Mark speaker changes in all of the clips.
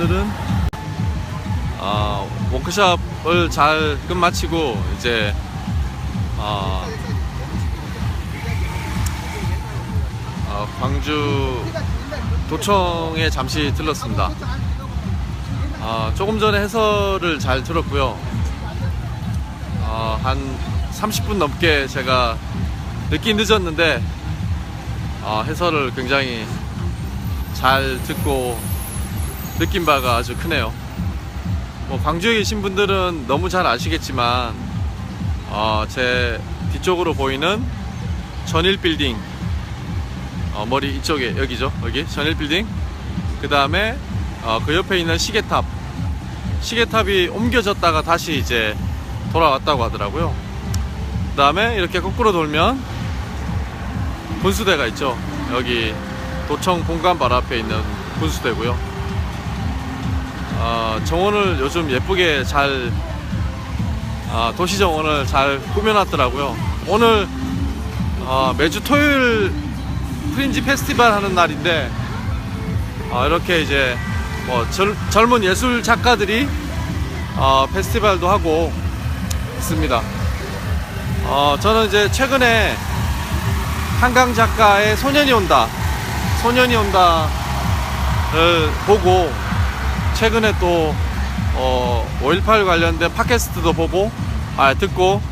Speaker 1: 오늘은 아, 워크숍을 잘 끝마치고 이제 아, 아, 광주 도청에 잠시 들렀습니다. 아, 조금 전에 해설을 잘 들었고요. 아, 한 30분 넘게 제가 늦긴 늦었는데 아, 해설을 굉장히 잘 듣고 느낀 바가 아주 크네요. 뭐 광주에 계신 분들은 너무 잘 아시겠지만 어, 제 뒤쪽으로 보이는 전일 빌딩 어, 머리 이쪽에 여기죠? 여기? 전일 빌딩? 그 다음에 어, 그 옆에 있는 시계탑. 시계탑이 옮겨졌다가 다시 이제 돌아왔다고 하더라고요. 그 다음에 이렇게 거꾸로 돌면 분수대가 있죠? 여기 도청 본관 바로 앞에 있는 분수대고요 어, 정원을 요즘 예쁘게 잘 아, 도시 정원을 잘 꾸며놨더라고요. 오늘 어, 매주 토요일 프린지 페스티벌 하는 날인데 어, 이렇게 이제 뭐 젊, 젊은 예술 작가들이 어, 페스티벌도 하고 있습니다. 어, 저는 이제 최근에 한강 작가의 소년이 온다, 소년이 온다를 보고 최근에 또 어, 5.18 관련된 팟캐스트도 보고 아, 듣고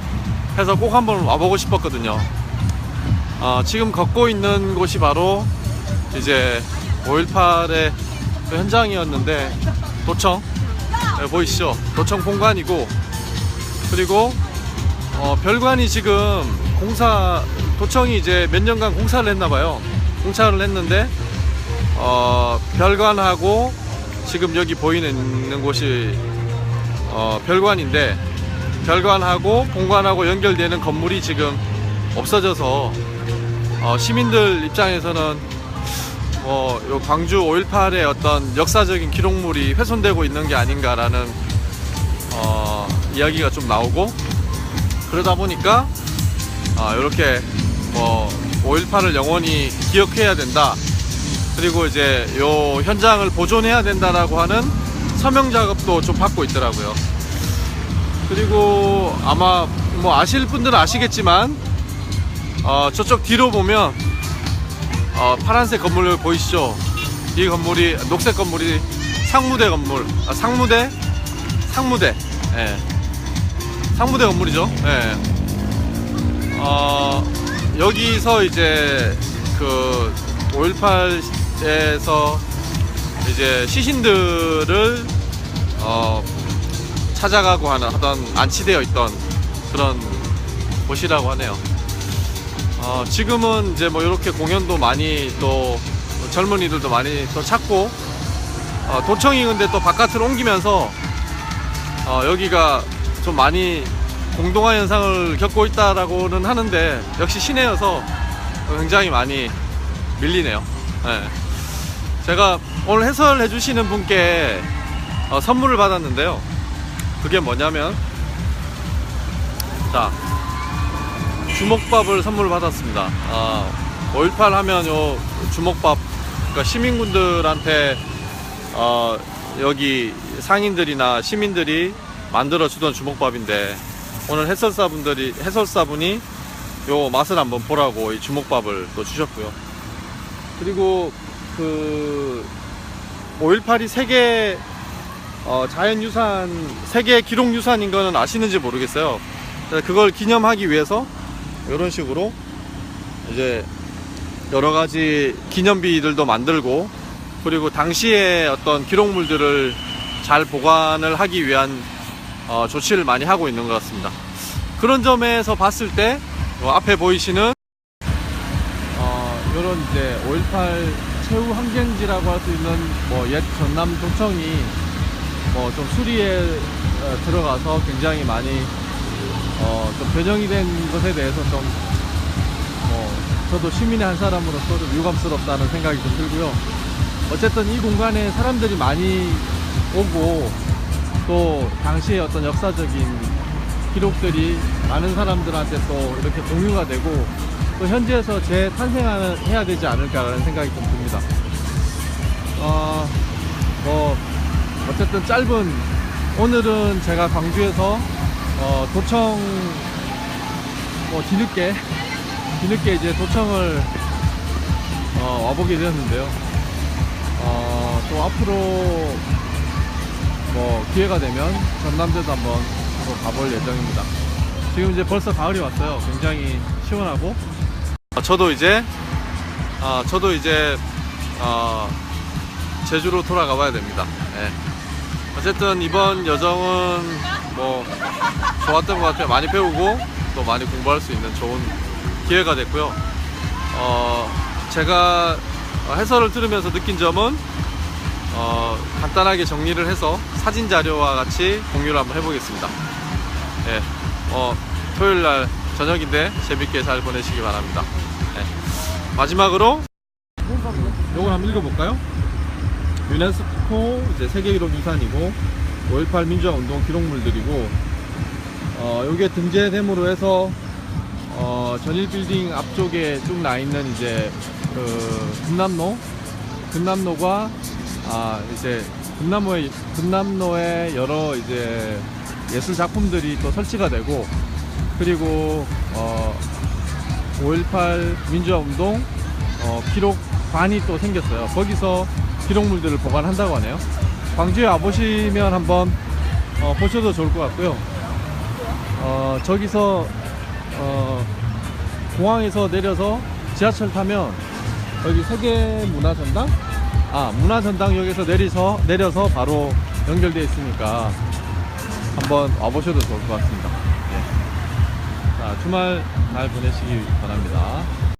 Speaker 1: 해서 꼭 한번 와보고 싶었거든요. 어, 지금 걷고 있는 곳이 바로 이제 5.18의 그 현장이었는데 도청 네, 보이시죠? 도청 본관이고 그리고 어, 별관이 지금 공사 도청이 이제 몇 년간 공사를 했나봐요. 공사를 했는데 어, 별관하고 지금 여기 보이는 곳이 어, 별관인데 별관하고 본관하고 연결되는 건물이 지금 없어져서 어, 시민들 입장에서는 뭐, 요 광주 5.18의 어떤 역사적인 기록물이 훼손되고 있는 게 아닌가라는 어, 이야기가 좀 나오고 그러다 보니까 아, 이렇게 뭐 5.18을 영원히 기억해야 된다. 그리고 이제 요 현장을 보존해야 된다라고 하는 서명 작업도 좀 받고 있더라고요. 그리고 아마 뭐 아실 분들은 아시겠지만 어, 저쪽 뒤로 보면 어, 파란색 건물 보이시죠? 이 건물이 녹색 건물이 상무대 건물, 아, 상무대, 상무대, 예, 상무대 건물이죠. 예. 어, 여기서 이제 그 5.18 에서 이제 시신들을 어, 찾아가고 하는 하던 안치되어 있던 그런 곳이라고 하네요. 어, 지금은 이제 뭐 이렇게 공연도 많이 또 젊은이들도 많이 또 찾고 어, 도청이 근데 또 바깥으로 옮기면서 어, 여기가 좀 많이 공동화 현상을 겪고 있다라고는 하는데 역시 시내여서 굉장히 많이 밀리네요. 예. 제가 오늘 해설해 주시는 분께 어, 선물을 받았는데요. 그게 뭐냐면 자 주먹밥을 선물을 받았습니다. 아, 5.18 하면 요 주먹밥 그러니까 시민군들한테 어, 여기 상인들이나 시민들이 만들어 주던 주먹밥인데 오늘 해설사분들이 해설사분이 요 맛을 한번 보라고 이 주먹밥을 또 주셨고요. 그리고 그 5.18이 세계 어, 자연유산 세계 기록유산인 거는 아시는지 모르겠어요. 그걸 기념하기 위해서 이런 식으로 이제 여러 가지 기념비들도 만들고 그리고 당시의 어떤 기록물들을 잘 보관을 하기 위한 어, 조치를 많이 하고 있는 것 같습니다. 그런 점에서 봤을 때 어, 앞에 보이시는 어, 이런 이제 5.18 최후 환경지라고 할 수 있는 뭐 옛 전남 도청이 뭐 좀 수리에 어, 들어가서 굉장히 많이 어, 좀 변형이 된 것에 대해서 좀 뭐, 저도 시민의 한 사람으로서 좀 유감스럽다는 생각이 좀 들고요. 어쨌든 이 공간에 사람들이 많이 오고 또 당시의 어떤 역사적인 기록들이 많은 사람들한테 또 이렇게 공유가 되고 또 현지에서 재탄생해야 되지 않을까라는 생각이 좀 듭니다. 어, 뭐 어쨌든 짧은 오늘은 제가 광주에서 어, 도청 뭐 뒤늦게 뒤늦게 이제 도청을 어, 와보게 되었는데요. 어, 또 앞으로 뭐 기회가 되면 전남대도 한번 또 가볼 예정입니다. 지금 이제 벌써 가을이 왔어요. 굉장히 시원하고. 저도 이제 아, 저도 이제 어, 제주로 돌아가 봐야 됩니다. 예. 어쨌든 이번 여정은 뭐 좋았던 것 같아요. 많이 배우고 또 많이 공부할 수 있는 좋은 기회가 됐고요. 어, 제가 해설을 들으면서 느낀 점은 어, 간단하게 정리를 해서 사진 자료와 같이 공유를 한번 해보겠습니다. 예, 어, 토요일 날 저녁인데 재밌게 잘 보내시기 바랍니다. 예. 마지막으로 요걸 한번 읽어볼까요? 유네스코 이제 세계기록 유산이고 5.18 민주화 운동 기록물들이고 어, 요게 등재됨으로 해서 어, 전일 빌딩 앞쪽에 쭉 나 있는 이제 그 금남로 금남로가 아 이제 금남로에 금남로에 여러 이제 예술 작품들이 또 설치가 되고 그리고 어, 5.18 민주화 운동 어, 기록관이 또 생겼어요. 거기서 기록물들을 보관한다고 하네요. 광주에 와보시면 한번 어, 보셔도 좋을 것 같고요. 어, 저기서 어, 공항에서 내려서 지하철 타면 여기 세계문화전당? 아, 문화전당역에서 내리서, 내려서 바로 연결되어 있으니까 한번 와보셔도 좋을 것 같습니다. 예. 자, 주말 잘 보내시기 바랍니다.